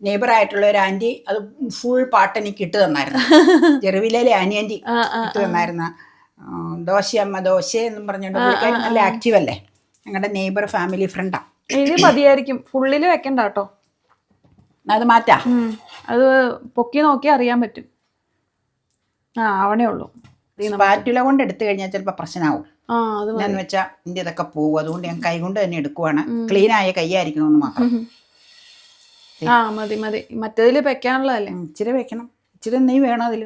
നെയ്ബർ ആയിട്ടുള്ള ഒരു ആന്റി അത് ഫുൾ പാട്ട് എനിക്ക് ഇട്ട് തന്നായിരുന്നു. ചെറുവിലെ ആനിയന്റി ആ, ആ, ഇട്ട് തന്നായിരുന്ന. ദോശയമ്മ ദോശ എന്നും പറഞ്ഞുകൊണ്ട് പുള്ളിക്കാരി നല്ല ആക്റ്റീവ് അല്ലേ? ഞങ്ങളുടെ നെയ്ബർ ഫാമിലി ഫ്രണ്ടാ ഇത് മതിയായിരിക്കും. ഫുള്ളിൽ വെക്കണ്ട കേട്ടോ അത് മാറ്റാ. അത് പൊക്കി നോക്കി അറിയാൻ പറ്റും. ആ ആവണേ ഉള്ളൂ. സ്പാറ്റുല കൊണ്ട് എടുത്തു കഴിഞ്ഞാൽ ചിലപ്പോൾ പ്രശ്നമാവും. എന്നാന്ന് വെച്ചാൽ എന്റെ ഇതൊക്കെ പോകും അതുകൊണ്ട് ഞാൻ കൈ കൊണ്ട് തന്നെ എടുക്കുവാണ്. ക്ലീനായ ആയ കൈയായിരിക്കണമെന്ന് മാത്രം. ആ മതി മതി. മറ്റേതിൽ വെക്കാനുള്ളതല്ലേ? ഇച്ചിരി വെക്കണം. ഇച്ചിരി നെയ്യ് വേണം അതിൽ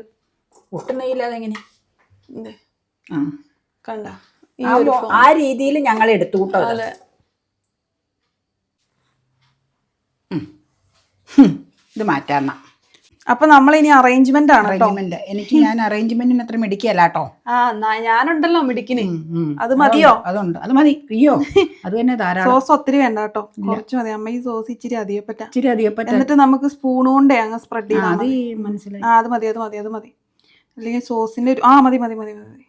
ഒട്ടും നെയ്യില്ലാതെ എങ്ങനെ? ആ. കണ്ട. ആ രീതിയിൽ ഞങ്ങൾ എടുത്തു കൂട്ടോ. അതെ. ഇത് മാറ്റാന്ന അപ്പൊ നമ്മൾ ഇനി അറേഞ്ച്മെന്റ് ആണ് അറേഞ്ച്മെന്റ് എനിക്ക് ഞാൻ അറേഞ്ച്മെന്റിന് അത്ര മിടിക്കല്ല കേട്ടോ ആ ഞാനുണ്ടല്ലോ മിടിക്കിന്. അത് മതിയോ? അതുണ്ട് അത് മതി. അയ്യോ അത് തന്നെ ധാരാളം. സോസ് ഒത്തിരി വേണ്ട കേട്ടോ കുറച്ച് മതി. അമ്മ ഈ സോസ് ഇച്ചിരി അധികം പറ്റാ ഇച്ചിരി അധികം പറ്റ എന്നിട്ട് നമുക്ക് സ്പൂൺ കൊണ്ടേ അങ്ങ് സ്പ്രെഡ് ചെയ്യാം ചെയ്താൽ മതി. മനസ്സിലായി. ആ അത് മതി അത് മതി അത് മതി. അല്ലെങ്കിൽ സോസിന്റെ ഒരു ആ മതി മതി മതി മതി.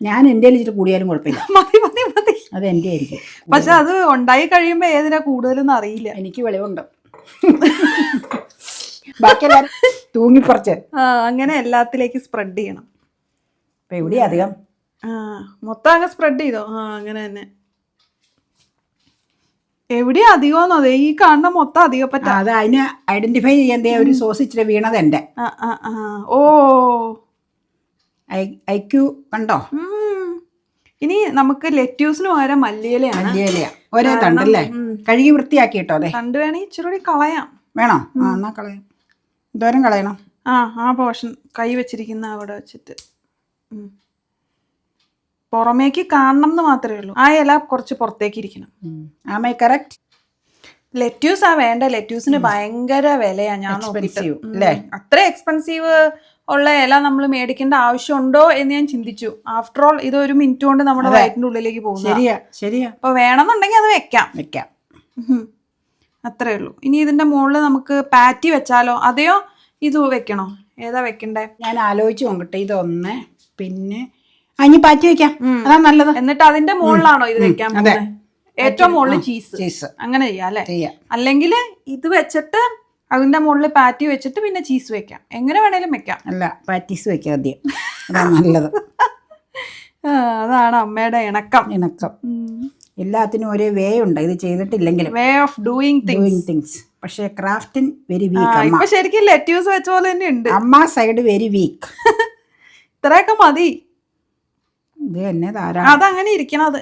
ഞാൻ എന്റെ ഇച്ചിരി കൂടിയാലും കുഴപ്പമില്ല. മതി മതി മതി. അത് എന്റെ ആയിരിക്കും. പക്ഷെ അത് ഉണ്ടായി കഴിയുമ്പോ ഏതിനാ കൂടുതലെന്ന് അറിയില്ല. എനിക്ക് വെളിവുണ്ട്. ബാക്കി എല്ലാവരും തൂങ്ങിപ്പറച്ച് അങ്ങനെ എല്ലാത്തിലേക്ക് സ്പ്രെഡ് ചെയ്യണം. അപ്പൊ എവിടെ അധികം. മൊത്തം അങ്ങ് സ്പ്രെഡ് ചെയ്തോ? ആ അങ്ങനെ തന്നെ. എവിടെയാ അധികമെന്നോ അതെ ഈ കാണുന്ന മൊത്തം അധികം പറ്റ അത് അതിനെ ഐഡന്റിഫൈ ചെയ്യാൻ ഒരു സോസ് ഇച്ചിരി വീണത് എന്റെ. ആ ഓ. ഐക്യു ക്യു കണ്ടോ. ഇനി നമുക്ക് ലെറ്റ്യൂസിന് പകരം മല്ലിയിലയാണ്. മല്ലിയിലയാ. ഒരേ തണ്ടല്ലേ കഴുകി വൃത്തിയാക്കി കേട്ടോ അതെ തണ്ട് വേണമെങ്കിൽ ഇച്ചിരി കൂടി കളയാം. വേണോ? ആ എന്നാ കളയാം. എന്തോരം കളയണം. ആ ആ പോർഷൻ കൈ വെച്ചിരിക്കുന്ന അവിടെ വെച്ചിട്ട്. പുറമേക്ക് കാണണം എന്ന് മാത്രമേ ഉള്ളൂ. ആ ഇല കുറച്ച് പുറത്തേക്ക് ഇരിക്കണം. ആമേ കറക്റ്റ് ലെറ്റ്യൂസ് ആ വേണ്ട? ലെറ്റ്യൂസിന് ഭയങ്കര വിലയാ ഞാൻ അത്ര എക്സ്പെൻസീവ് ഉള്ള ഇല നമ്മൾ മേടിക്കേണ്ട ആവശ്യമുണ്ടോ എന്ന് ഞാൻ ചിന്തിച്ചു. ആഫ്റ്റർ ഓൾ ഇത് ഒരു മിനിറ്റ് കൊണ്ട് നമ്മുടെ വയറ്റിന്റെ ഉള്ളിലേക്ക് പോകും ശരിയാ ശരിയാ. അപ്പൊ വേണമെന്നുണ്ടെങ്കിൽ അത് വെക്കാം. വെക്കാം. അത്രേ ഉള്ളൂ. ഇനി ഇതിന്റെ മുകളിൽ നമുക്ക് പാറ്റി വെച്ചാലോ? അതെയോ? ഇത് വെക്കണോ? ഏതാ വെക്കണ്ടേ? ഞാൻ ആലോചിച്ച് നോക്കട്ടെ ഇതൊന്ന് പിന്നെ അഞ്ഞി പാറ്റി വെക്കാം. അതാ നല്ലത്. എന്നിട്ട് അതിന്റെ മുകളിലാണോ ഇത് വെക്കാൻ പോകുന്നത്? ഏറ്റവും മുകളിൽ ചീസ് ചീസ് അങ്ങനെ ചെയ്യാം അല്ലെ? അല്ലെങ്കിൽ ഇത് വെച്ചിട്ട് അതിന്റെ മുകളിൽ പാറ്റി വെച്ചിട്ട് പിന്നെ ചീസ് വെക്കാം. എങ്ങനെ വേണേലും വെക്കാം. അല്ല പാറ്റീസ് വെക്കാം ആദ്യം. അതാ നല്ലത്. അതാണ് അമ്മയുടെ ഇണക്കം. ഇണക്കം. എല്ലാത്തിനും ഒരേ വേ ഉണ്ട്. ഇത് ചെയ്തിട്ടില്ലെങ്കിലും. Way of doing doing things പക്ഷേ ക്രാഫ്റ്റിൻ വെരി വീക്ക് അമ്മ. ശരിക്കും ലെറ്റ്യൂസ് വെച്ച പോലെ തന്നെ ഉണ്ട്. അമ്മ സൈഡ് വെരി വീക്ക് ഇത്രയൊക്കെ മതി. ഇത് എന്നെ ധാരാളം. അതങ്ങനെ ഇരിക്കണത്.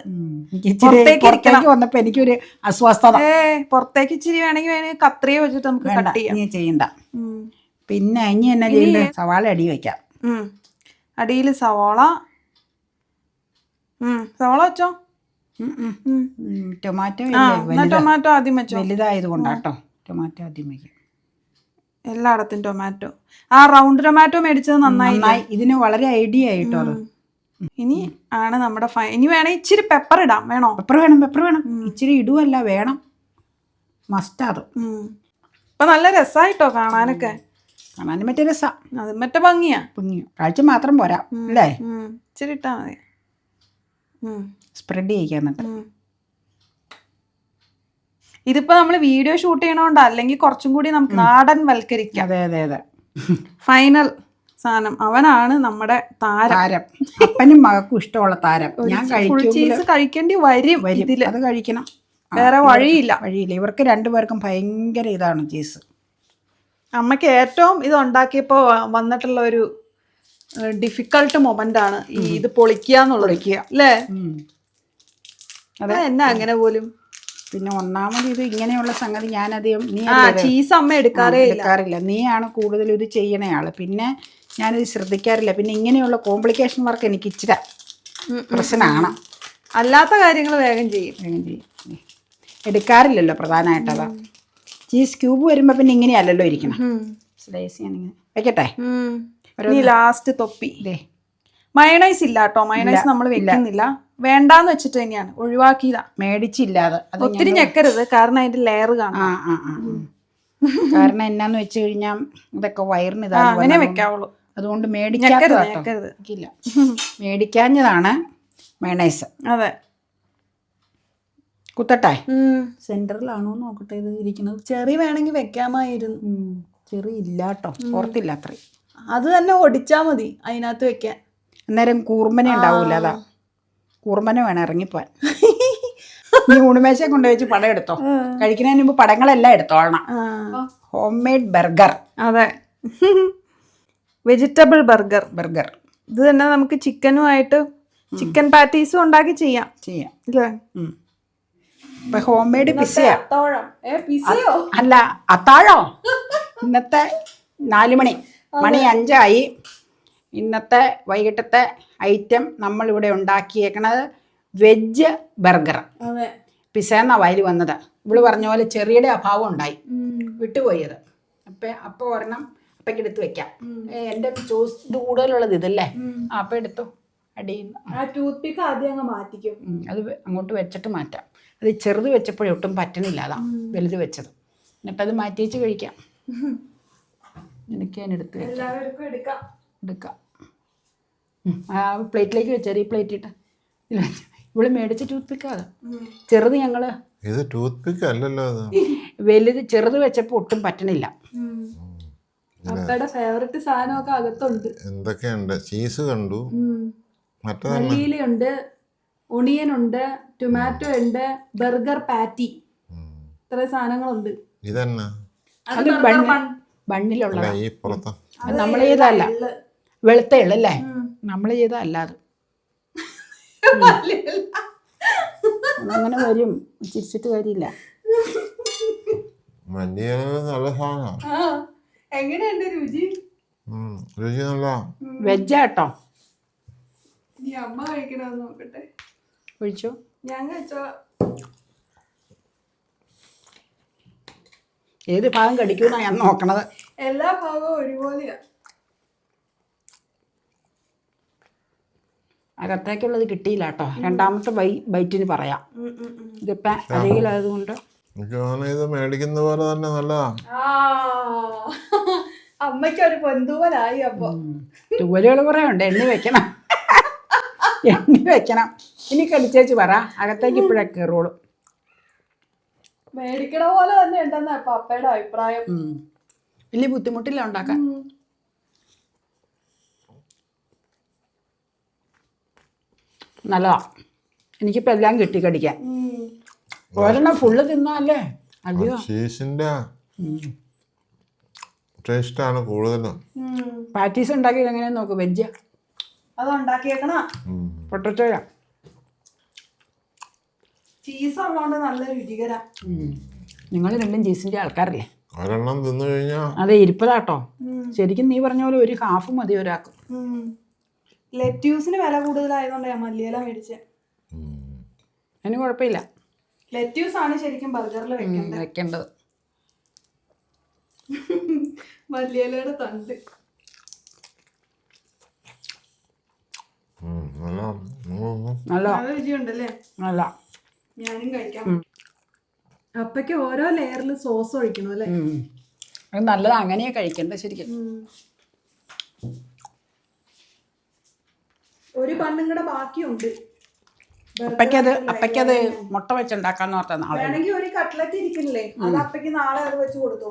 പുറത്തേക്ക് വന്നപ്പോ എനിക്കൊരു അസ്വസ്ഥത. പുറത്തേക്ക് ഇച്ചിരി വേണമെങ്കിൽ വേണമെങ്കിൽ കത്രിയ വെച്ചിട്ട് നമുക്ക് വേണ്ട കട്ട് ചെയ്യാം. ഇനി ചെയ്യണ്ട. പിന്നെ ഇനി എന്നാ ചെയ്യണ്ടേ? സവാള അടി വെക്കാം. അടിയിൽ സവാള. സവാള വെച്ചോ. ടൊമാറ്റോ ടൊമാറ്റോ ആദ്യം വെച്ചോ. വലുതായത് കൊണ്ടാട്ടോ ടൊമാറ്റോ ആദ്യം വെക്കാം. എല്ലായിടത്തും ടൊമാറ്റോ. ആ റൗണ്ട് ടൊമാറ്റോ മേടിച്ചത് നന്നായി. ഇതിന് വളരെ ഐഡിയ ആയിട്ടോ അത്. ഇനി ആണ് നമ്മുടെ ഫൈ ഇനി വേണേ ഇച്ചിരി പെപ്പർ ഇടാം. വേണോ? പെപ്പർ വേണം പെപ്പർ വേണം. ഇച്ചിരി ഇടുവല്ല വേണം. മസ്റ്റ് അത്. ഇപ്പൊ നല്ല രസമായിട്ടോ കാണാനൊക്കെ. കാണാനും മറ്റേ രസാ. അത് മറ്റേ ഭംഗിയാ. ഭംഗിയാ. കാഴ്ച മാത്രം പോരാ. അല്ലേ. ഇച്ചിരി ഇട്ടാ മതി. സ്പ്രെഡ് ചെയ്യിക്കാൻ എന്നിട്ട് ഇതിപ്പോ നമ്മൾ വീഡിയോ ഷൂട്ട് ചെയ്യണോണ്ട് അല്ലെങ്കിൽ കുറച്ചും കൂടി നമുക്ക് നാടൻ വൽക്കരിക്കാം. അതെ അതെ അതെ. ഫൈനൽ സാധനം. അവനാണ് നമ്മുടെ താരം. താരം. അപ്പനും മകക്കും ഇഷ്ടമുള്ള താരം. ഞാൻ ഫുൾ കഴിക്കും. ചീസ് കഴിക്കേണ്ടി വരും വരും. ഇതിൽ. അത് കഴിക്കണം. ആ, വേറെ വഴിയില്ല. വഴിയില്ല. ഇവർക്ക് രണ്ടുപേർക്കും ഭയങ്കര ഇതാണ് ചീസ് അമ്മയ്ക്ക് ഏറ്റവും ഇത് ഉണ്ടാക്കിയപ്പോൾ വന്നിട്ടുള്ള ഒരു ഡിഫിക്കൾട്ട് മൊമെന്റ് ആണ് ഈ ഇത് പൊളിക്കുക എന്നുള്ളത് പൊളിക്കുക. അല്ലേ ഉം. അതെ. എന്നാ അങ്ങനെ പോലും? പിന്നെ ഒന്നാമത് ഇത് ഇങ്ങനെയുള്ള സംഗതി ഞാനധികം നീ ആ അല്ലേ ചീസ് അമ്മ എടുക്കാറേ എടുക്കാറില്ല. നീയാണ് കൂടുതൽ ഇത് ചെയ്യണ ആൾ. പിന്നെ ഞാനിത് ശ്രദ്ധിക്കാറില്ല. പിന്നെ ഇങ്ങനെയുള്ള കോംപ്ലിക്കേഷൻ വർക്ക് എനിക്ക് ഇച്ചിരി പ്രശ്നമാണ് അല്ലാത്ത കാര്യങ്ങൾ വേഗം ചെയ്യും. വേഗം ചെയ്യും. എടുക്കാറില്ലല്ലോ പ്രധാനമായിട്ട് അതാ ചീസ് ക്യൂബ് വരുമ്പോൾ പിന്നെ ഇങ്ങനെയല്ലല്ലോ ഇരിക്കണം. സ്ലൈസ് ഞാനിങ്ങനെ വെക്കട്ടെ? ലാസ്റ്റ് തൊപ്പി. ഇതേ മയണൈസ് ഇല്ല കേട്ടോ മയണൈസ് നമ്മൾ വെക്കുന്നില്ല. വേണ്ടാന്ന് വെച്ചിട്ട് തന്നെയാണ്. ഒഴിവാക്കിയതാ. മേടിച്ചില്ലാതെ ഒത്തിരി ഞെക്കരുത്. കാരണം അതിന്റെ ലെയർ കാണാം. കാരണം എന്നാന്ന് വെച്ച് കഴിഞ്ഞാൽ ഇതൊക്കെ വയറിന് അങ്ങനെ വെക്കാവുള്ളൂ. അതുകൊണ്ട് ഞെക്കരുത് മേടിക്കാത്തതാ ഇല്ല. മേടിക്കാഞ്ഞതാണ് മേണൈസ് അതെ. കുത്തട്ടെ? സെന്ററിലാണോ നോക്കട്ടെ ഇത് ഇരിക്കുന്നത്? ചെറിയ വേണമെങ്കിൽ വെക്കാമായിരുന്നു. ചെറിയ ഇല്ല കേട്ടോ പുറത്തില്ല അത്രയും. അത് തന്നെ ഒടിച്ചാ മതി. അതിനകത്ത് വെക്കാൻ. അന്നേരം കൂർമ്മന ഉണ്ടാവൂല അതാ. കൂർമ്മന വേണം ഇറങ്ങിപ്പോവാൻ. നീ ഊണുമേശ കൊണ്ടുവച്ച് പടം എടുത്തോ? കഴിക്കുന്നതിന് മുമ്പ് പടങ്ങളെല്ലാം എടുത്തോളണം. ഹോം മെയ്ഡ് ബർഗർ അതെ. വെജിറ്റബിൾ ബർഗർ ബർഗർ ഇത് തന്നെ നമുക്ക് ചിക്കനുമായിട്ട് ചിക്കൻ പാറ്റീസും ഉണ്ടാക്കി ചെയ്യാം. ചെയ്യാം. ഹോം മെയ്ഡ് പിസയോ അല്ല അത്താഴോ? ഇന്നത്തെ നാല് മണി. മണി അഞ്ചായി. ഇന്നത്തെ വൈകിട്ടത്തെ ഐറ്റം നമ്മൾ ഇവിടെ ഉണ്ടാക്കിയേക്കണത് വെജ് ബർഗർ. അതെ. പിസ എന്നാ വയൽ വന്നത്. ഇവൾ പറഞ്ഞ പോലെ ചെറിയുടെ അഭാവം ഉണ്ടായി. വിട്ടുപോയത്. അപ്പൊ അപ്പൊ ഒരെണ്ണം അപ്പയ്ക്ക് എടുത്ത് വെക്കാം. എന്റെ ചോസ് കൂടുതലുള്ളത് ഇതല്ലേ? അപ്പൊ എടുത്തു. അടിയിൽ ആ ടൂത്ത് പിക്ക് ആദ്യം അങ്ങ് മാറ്റിക്കും. ഉം, അത് അങ്ങോട്ട് വെച്ചിട്ട് മാറ്റാം. അത് ചെറുത് വെച്ചപ്പോഴേ ഒട്ടും പറ്റണില്ല അതാ വലുത് വെച്ചത്. എന്നിട്ടത് മാറ്റി വെച്ച് കഴിക്കാം. എനിക്ക് ഞാൻ എടുത്ത് എല്ലാവർക്കും എടുക്കാം. എടുക്കാം. ആ പ്ലേറ്റിലേക്ക് വെച്ചാൽ ഈ പ്ലേറ്റ് ഇട്ട്. ഇവൾ മേടിച്ച ടൂത്ത് പിക്കാതെ ചെറുത് ഞങ്ങൾ. ഇത് ടൂത്ത് പിക്ക് അല്ലല്ലോ വലുത് ചെറുത് വെച്ചപ്പോ ഒട്ടും പറ്റണില്ല. അപ്പയുടെ ഫേവററ്റ് സാധനമൊക്കെ അകത്തുണ്ട്. എന്തൊക്കെയുണ്ട്? ചീസ് കണ്ടു. മറ്റേതല്ല മല്ലിയിലയുണ്ട് ഒണിയൻ ഉണ്ട് ടൊമാറ്റോ ഉണ്ട് ബർഗർ പാറ്റി ഇത്ര സാധനങ്ങളുണ്ട്. ഇതെന്നാ? അത് ബണ്ണ് ബണ്ണിലുള്ളത്. അല്ല ചെയ്ത വെളുത്ത എള്ളല്ലേ നമ്മൾ ചെയ്തല്ല അത് അങ്ങനെ വരും. ചിരിച്ചിട്ട് കാര്യമില്ല. നല്ല സാധനമാണ് എങ്ങനെയുണ്ട് രുചി? രുചി നല്ല. വെജാ നീ അമ്മ കഴിക്കണമെന്ന് നോക്കട്ടെ. ഒഴിച്ചോ? ഞാൻ കഴിച്ചോളാം. ഏത് ഭാഗം കടിക്കൂന്നാ ഞാൻ നോക്കണത്. എല്ലാ ഭാഗവും ഒരുപോലെയാ. അകത്തേക്കുള്ളത് കിട്ടിയില്ല കേട്ടോ. രണ്ടാമത്തെ ബൈ ബൈറ്റിന് പറയാം. ഇതിപ്പം അരികിലായതുകൊണ്ട് എനിക്ക് തോന്നുന്നു ഇത് മേടിക്കുന്ന പോലെ തന്നെ നല്ലതാണ് ആ അമ്മയ്ക്ക് ഒരു പൊന്തൂവലായി അപ്പൊ. തുവലുകൾ കുറെ ഉണ്ട്. എണ്ണി വെക്കണം. എണ്ണി വെക്കണം. ഇനി കടിച്ചേച്ച് പറ. അകത്തേക്ക് ഇപ്പോഴേ കയറുള്ളൂ. മേടിക്കണ പോലെ തന്നെ ഉണ്ടെന്നാ അപ്പയുടെ അഭിപ്രായം. വലിയ ബുദ്ധിമുട്ടില്ല ഉണ്ടാക്കാൻ. നല്ലതാ. എനിക്കിപ്പോൾ എല്ലാം കിട്ടി കടിക്കാൻ. ഒരെണ്ണം ഫുള്ള് തിന്നാല്ലേ? അയ്യോ ചീസിന്റെ ആണ് കൂടുതലും. പാറ്റീസ് ഉണ്ടാക്കിയത് എങ്ങനെയാന്ന് നോക്ക് വെജ് അത് ഉണ്ടാക്കിയേക്കണ പൊട്ടറ്റോയാ ചീസ് ഉള്ളതുകൊണ്ട് നല്ല രുചികര. നിങ്ങൾ രണ്ടും ചീസിന്റെ ആൾക്കാരല്ലേ? ഒരെണ്ണം തിന്നു കഴിഞ്ഞാൽ അതെ ഇരിപ്പതാട്ടോ. ശരിക്കും നീ പറഞ്ഞ പോലെ ഒരു ഹാഫ് മതി ഒരാൾക്ക്. ലെറ്റ്യൂസിന് വില കൂടുതലായതുകൊണ്ട് ഞാൻ മല്ലിയില മേടിച്ചേ. അതിന് കുഴപ്പമില്ല. ലെറ്റ്യൂസ് ആണ് ശരിക്കും ബർഗറിൽ വെക്കുന്നത് വെക്കേണ്ടത്. മല്ലിയിലയുടെ തണ്ട്. നല്ല. രുചിയുണ്ടല്ലേ? നല്ല. ഞാനും കഴിക്കാം. അപ്പയ്ക്ക് ഓരോ ലെയറിൽ സോസ് ഒഴിക്കണം അല്ലേ അത് നല്ലത്. അങ്ങനെയാ കഴിക്കേണ്ടത് ശരിക്കും. ഒരു ബണ്ണും കൂടെ ബാക്കിയുണ്ട്. അപ്പയ്ക്കത് അപ്പയ്ക്കത് മുട്ട വെച്ചുണ്ടാക്കാന്ന് പറഞ്ഞ നാളെ. വേണമെങ്കിൽ ഒരു കട്ട്ലറ്റ് ഇരിക്കുന്നില്ലേ? അത് അപ്പയ്ക്ക് നാളെ അത് വെച്ച് കൊടുത്തു.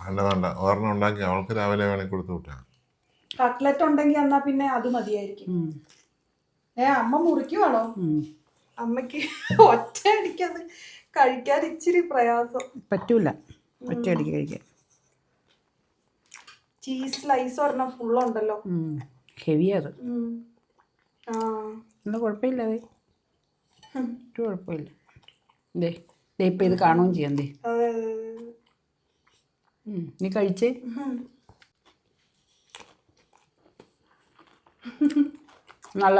വേണ്ട വേണ്ട. ഒരെണ്ണം ഉണ്ടാക്കി അവൾക്ക് രാവിലെ വേണമെങ്കിൽ കൊടുത്തു വിട്ടാ. കട്ട്ലറ്റ് ഉണ്ടെങ്കിൽ എന്നാ പിന്നെ അത് മതിയായിരിക്കും. ഏ അമ്മ മുറിക്കുവാണോ? അമ്മയ്ക്ക് അമ്മയ്ക്ക് ഒറ്റ അടിക്കത് കഴിക്കാൻ ഇച്ചിരി പ്രയാസം. പറ്റൂല. ഒറ്റ അടിക്ക് കഴിക്കാൻ. ചീസ് സ്ലൈസ് പറഞ്ഞ ഫുള്ളുണ്ടല്ലോ ഹെവിയാ എന്താ കുഴപ്പമില്ല അതെ ഒരു കുഴപ്പമില്ല. ദേ ദേ ഇപ്പം ഇത് കാണുകയും ചെയ്യാം ദേ. നീ കഴിച്ചേ? നല്ല.